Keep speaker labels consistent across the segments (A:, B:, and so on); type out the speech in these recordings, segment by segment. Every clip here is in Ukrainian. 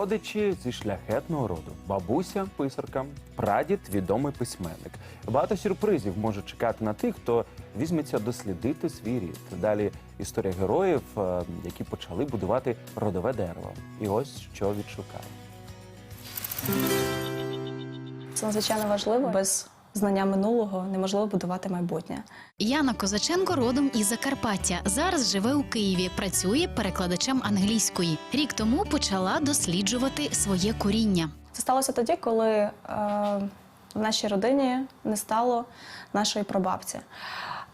A: Родичі зі шляхетного роду, бабуся писарка, прадід відомий письменник. Багато сюрпризів може чекати на тих, хто візьметься дослідити свій рід. Далі історія героїв, е, які почали будувати родове дерево. І ось що відшукає.
B: Це надзвичайно важливо. Без знання минулого неможливо будувати майбутнє.
C: Яна Козаченко родом із Закарпаття. Зараз живе у Києві, працює перекладачем англійської. Рік тому почала досліджувати своє коріння.
B: Це сталося тоді, коли е, в нашій родині не стало нашої прабабці.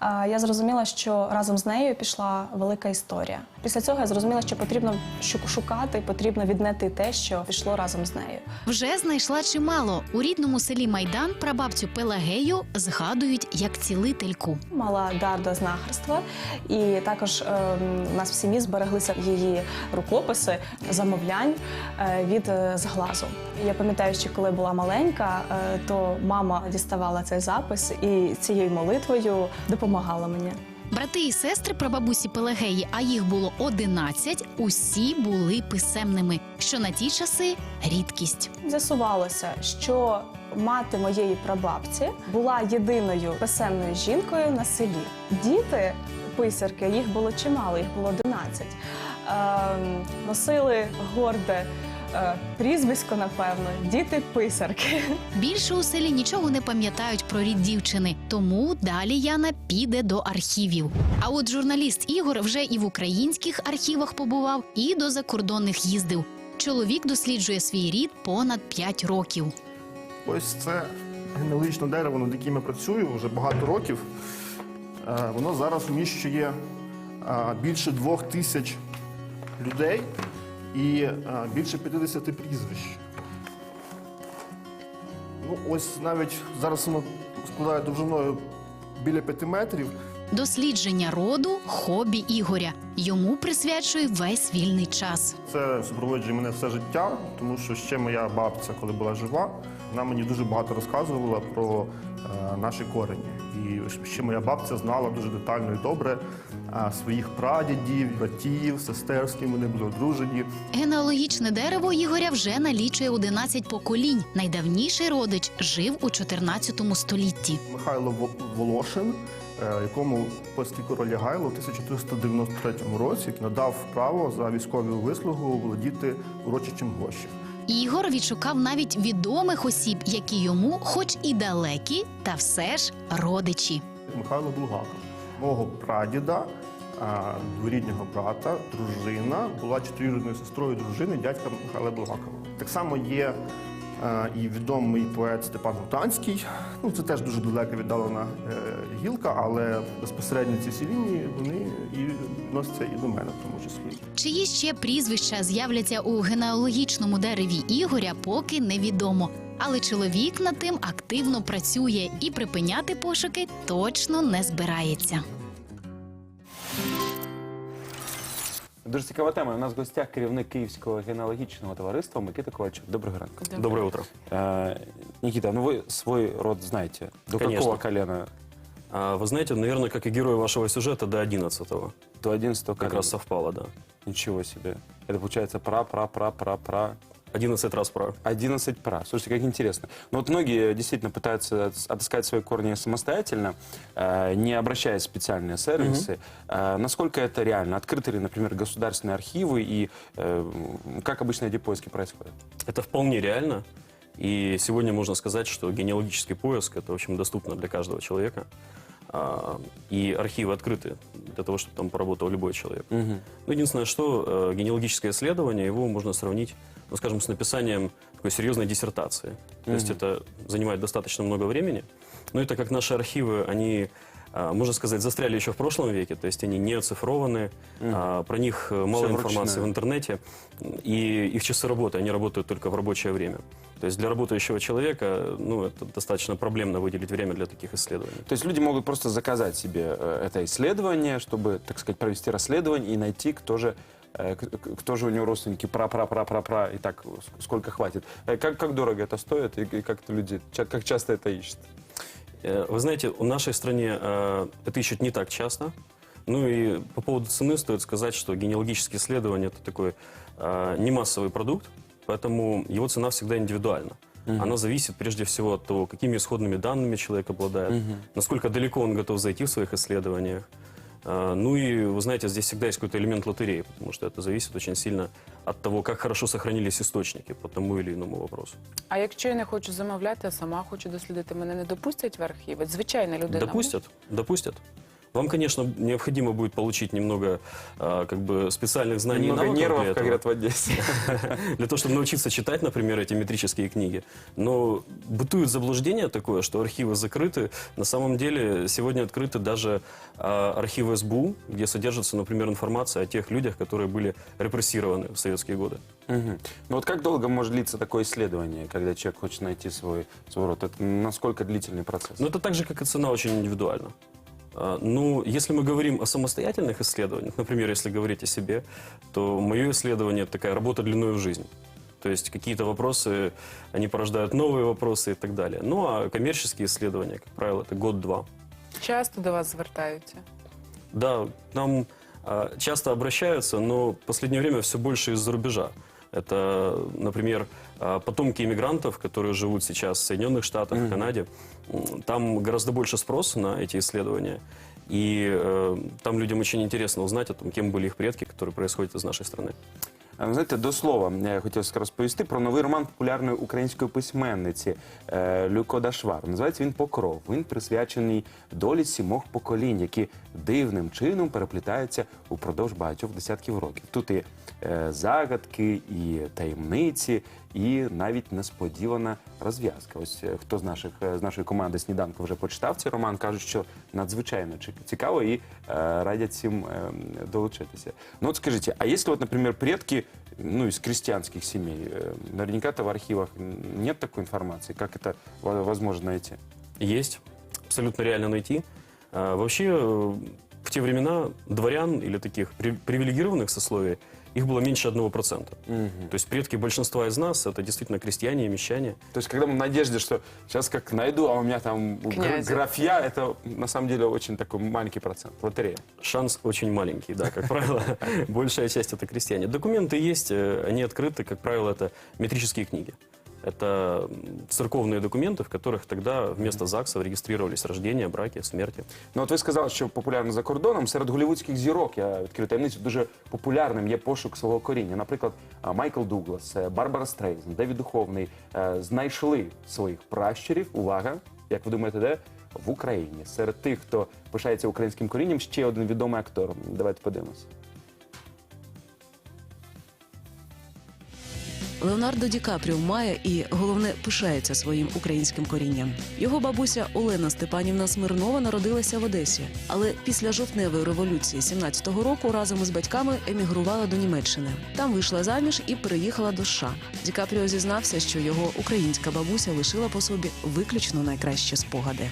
B: Я зрозуміла, що разом з нею пішла велика історія. Після цього я зрозуміла, що потрібно шукати, потрібно віднайти те, що пішло разом з нею.
C: Вже знайшла чимало. У рідному селі Майдан прабабцю Пелагею згадують як цілительку.
B: Мала дар до знахарства, і також е, у нас в сім'ї збереглися її рукописи замовлянь е, від е, зглазу. Я пам'ятаю, що коли була маленька, е, то мама діставала цей запис і цією молитвою допомагала мені.
C: Брати і сестри прабабусі Пелагеї, а їх було 11, усі були писемними, що на ті часи рідкість.
B: З'ясувалося, що мати моєї прабабці була єдиною писемною жінкою на селі. Діти писарки, їх було чимало, їх було 11. Ем, носили горде е, прізвисько, напевно, діти писарки.
C: Більше у селі нічого не пам'ятають про рід дівчини, тому далі Яна піде до архівів. А от журналіст Ігор вже і в українських архівах побував, і до закордонних їздив. Чоловік досліджує свій рід понад 5 років.
D: Ось це генеалогічне дерево, над яким я працюю вже багато років. Е, Воно зараз вміщує е, більше двох тисяч людей і е, більше 50 прізвищ. Ну, ось навіть зараз воно складає довжиною біля 5 метрів.
C: Дослідження роду хобі Ігоря. Йому присвячує весь вільний час.
D: Це супроводжує мене все життя, тому що ще моя бабця, коли була жива, вона мені дуже багато розказувала про е, наші корені. І ще моя бабця знала дуже детально і добре своїх прадідів, братів, сестер, з ким вони були одружені.
C: Генеалогічне дерево Ігоря вже налічує 11 поколінь. Найдавніший родич жив у 14 столітті.
D: Михайло Во- Волошин, е, якому польський король Ягайло в 1493 році надав право за військову вислугу володіти урочищем Гощів.
C: Ігор відшукав навіть відомих осіб, які йому, хоч і далекі, та все ж родичі.
D: Михайло Булгаков. Мого прадіда, дворіднього брата, дружина була чотирирідною сестрою дружини дядька Михайла Булгакова. Так само є і відомий поет Степан Гутанський. Ну, це теж дуже далека віддалена е, гілка, але безпосередньо ці всі лінії вони і відносяться і до мене, в тому числі.
C: Чиї ще прізвища з'являться у генеалогічному дереві Ігоря, поки невідомо. Але чоловік над тим активно працює і припиняти пошуки точно не збирається.
A: Дуже цікава тема. У нас в гостях керівник Київського генеалогічного товариства Микита Ковальчук. Доброго ранку.
E: Доброе утро.
A: Э, Никита, ну вы свой род знаете. До
E: Конечно.
A: какого колена?
E: А, Вы знаете, наверное, как и герой вашего сюжета, до 11-го.
A: До 11
E: Как
A: колена.
E: раз совпало, да.
A: Ничего себе. Это получается пра-пра-пра-пра-пра.
E: 11 раз про.
A: 11 пра. Слушайте, как интересно. Ну вот многие действительно пытаются отыскать свои корни самостоятельно, э, не обращаясь в специальные сервисы. Э, насколько это реально? Открыты ли, например, государственные архивы и э, как обычно эти поиски происходят?
E: Это вполне реально. И сегодня можно сказать, что генеалогический поиск это очень доступно для каждого человека. А, И архивы открыты для того, чтобы там поработал любой человек.
A: Мгм.
E: Ну, единственное, что э, генеалогическое исследование, его можно сравнить, ну, скажем, с написанием такой серьезной диссертации. То есть это занимает достаточно много времени. Ну, так как наши архивы, они, можно сказать, застряли еще в прошлом веке, то есть они не оцифрованы, а, про них э, мало
A: Всё
E: информации
A: вручную.
E: в интернете, и их часы работы, они работают только в рабочее время. То есть для работающего человека, ну, это достаточно проблемно выделить время для таких исследований.
A: То есть люди могут просто заказать себе э, это исследование, чтобы, так сказать, провести расследование и найти, кто же, э, кто же у него родственники, пра-пра-пра-пра-пра, и так ск- сколько хватит. Как, как дорого это стоит и и как это люди, как часто это ищут?
E: Э, Вы знаете, в нашей стране э, это ищут не так часто. Ну и по поводу цены стоит сказать, что генеалогические исследования это такой э, не массовый продукт. поэтому его цена всегда индивидуальна. Она зависит прежде всего от того, какими исходными данными человек обладает, насколько далеко он готов зайти в своих исследованиях. А, Ну и, вы знаете, здесь всегда есть какой-то элемент лотереи, потому что это зависит очень сильно от того, как хорошо сохранились источники по тому или иному вопросу.
F: А якщо я не хочу замовляти, а сама хочу дослідити, мене не допустять в архів? От Звичайна людина.
E: Допустят, допустят. Вам, конечно, необходимо будет получить немного а, как бы специальных знаний
A: Немного
E: и навыков
A: нервов,
E: для
A: как
E: этого.
A: говорят в Одессе.
E: для того, чтобы научиться читать, например, эти метрические книги. Но бытует заблуждение такое, что архивы закрыты. На самом деле сегодня открыты даже а, архивы СБУ, где содержится, например, информация о тех людях, которые были репрессированы в советские годы.
A: Мгм. Ну вот как долго может длиться такое исследование, когда человек хочет найти свой, свой род? Это насколько длительный процесс?
E: Но это так же, как и цена, очень индивидуальна. А, Ну, если мы говорим о самостоятельных исследованиях, например, если говорить о себе, то мое исследование – это такая работа длиной в жизнь. То есть какие-то вопросы, они порождают новые вопросы и так далее. Ну, а коммерческие исследования, как правило, это год-два.
F: Часто до вас звертаються.
E: Да, нам а, часто обращаются, но в последнее время все больше из-за рубежа. Это, например, а, потомки иммигрантов, которые живут сейчас в Соединенных Штатах, в Канаде. М, Там гораздо больше спрос на эти исследования. И э, там людям очень интересно узнать о том, кем были их предки, которые происходят из нашей страны.
A: Знаєте, до слова, я хотів розповісти про новий роман популярної української письменниці е, Люко Дашвар. Називається він Покров. Він присвячений долі сімох поколінь, які дивним чином переплітаються упродовж багатьох десятків років. Тут і е, загадки, і таємниці, і навіть несподівана розв'язка. Ось е, хто з наших е, з нашої команди сніданку вже почитав цей роман, кажуть, що надзвичайно чи- цікаво і е, радять всім е, долучитися. Ну от скажіть, а если вот, например, предки ну, из крестьянских семей, э, наверняка-то в архивах нет такой информации, как это во- возможно найти?
E: Есть, абсолютно реально найти. А, Вообще, э, в те времена дворян или таких при- привилегированных сословий их было меньше одного процента. То есть предки большинства из нас это действительно крестьяне и мещане.
A: То есть, когда мы в надежде, что сейчас как найду, а у меня там гр-
F: Князя.
A: графья, это на самом деле очень такой маленький процент, лотерея.
E: Шанс очень маленький, да, как правило. Большая часть это крестьяне. Документы есть, э, они открыты, как правило, это метрические книги. Это м, церковные документы, в которых тогда вместо ЗАГСов регистрировались рождения, браки, смерти.
A: Ну от ви сказали, що популярно за кордоном. Серед голівудських зірок я відкрию таємницю дуже популярним є пошук свого коріння. Наприклад, а, Майкл Дуглас, е, Барбара Стрейзен, Девід Духовний е, знайшли своїх пращурів. Увага! Як ви думаєте, де? В Україні. Серед тих, хто пишається українським корінням, ще один відомий актор. Давайте подивимося.
G: Леонардо Ді Капріо має і головне пишається своїм українським корінням. Його бабуся Олена Степанівна Смирнова народилася в Одесі, але після жовтневої революції 17-го року разом із батьками емігрувала до Німеччини. Там вийшла заміж і переїхала до США. Ді Капріо зізнався, що його українська бабуся лишила по собі виключно найкращі спогади.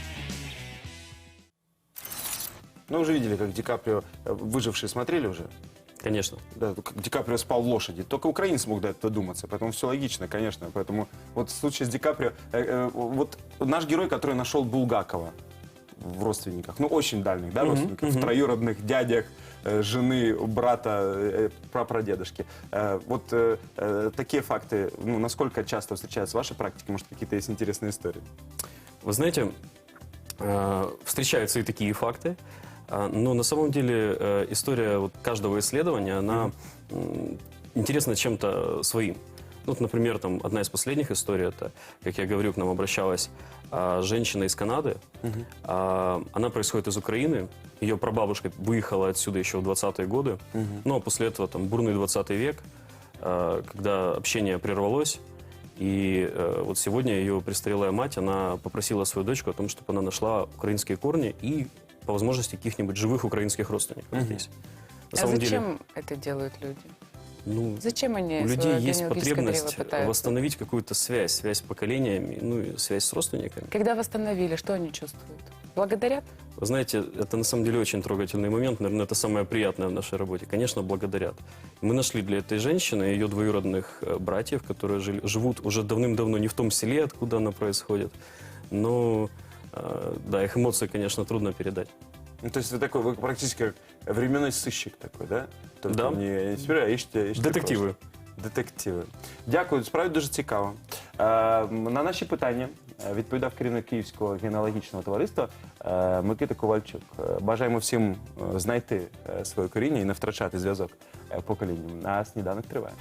A: Ну, уже видели, как Ди Каприо, выжившие смотрели уже?
E: Конечно.
A: Да, Ди Каприо спал в лошади. Только украинец мог до этого додуматься, поэтому все логично, конечно. Поэтому вот в случае с Ди Каприо, э, э, вот наш герой, который нашел Булгакова в родственниках, ну очень дальних, да, родственников, в троюродных дядях, э, жены, брата, э, прапрадедушки. Э, Вот такие факты, ну, насколько часто встречаются в вашей практике, может, какие-то есть интересные истории?
E: Вы знаете, встречаются и такие факты, но на самом деле э, история вот каждого исследования, она м, интересна чем-то своим. Ну, Вот, например, там одна из последних историй, это, как я говорю, к нам обращалась а, женщина из Канады. А, Она происходит из Украины. Ее прабабушка выехала отсюда еще в 20-е годы. Ну, а после этого там бурный 20 век, а, когда общение прервалось. И э, вот сегодня ее престарелая мать, она попросила свою дочку о том, чтобы она нашла украинские корни и, по возможности, каких-нибудь живых украинских родственников здесь. На
F: а
E: самом
F: зачем
E: деле,
F: это делают люди?
E: ну,
F: Зачем они
E: у людей есть потребность восстановить какую-то связь, связь с поколениями, ну и связь с родственниками.
F: Когда восстановили, что они чувствуют? Благодарят?
E: Вы знаете, это на самом деле очень трогательный момент. Наверное, это самое приятное в нашей работе. Конечно, благодарят. Мы нашли для этой женщины ее двоюродных э, братьев, которые жили- живут уже давным-давно не в том селе, откуда она происходит. Но, да, их эмоции, конечно, трудно передать.
A: Ну, то есть вы такой, вы практически как временной сыщик такой, да? Только
E: Да.
A: не, не теперь, а ищете, ищете
E: Детективы.
A: Детективи. Дякую, справді дуже цікаво. Е, на наші питання е, відповідав керівник Київського генеалогічного товариства е, Микита Ковальчук. Е, Бажаємо всім е, знайти е, своє коріння і не втрачати зв'язок е, поколінням. А сніданок триває.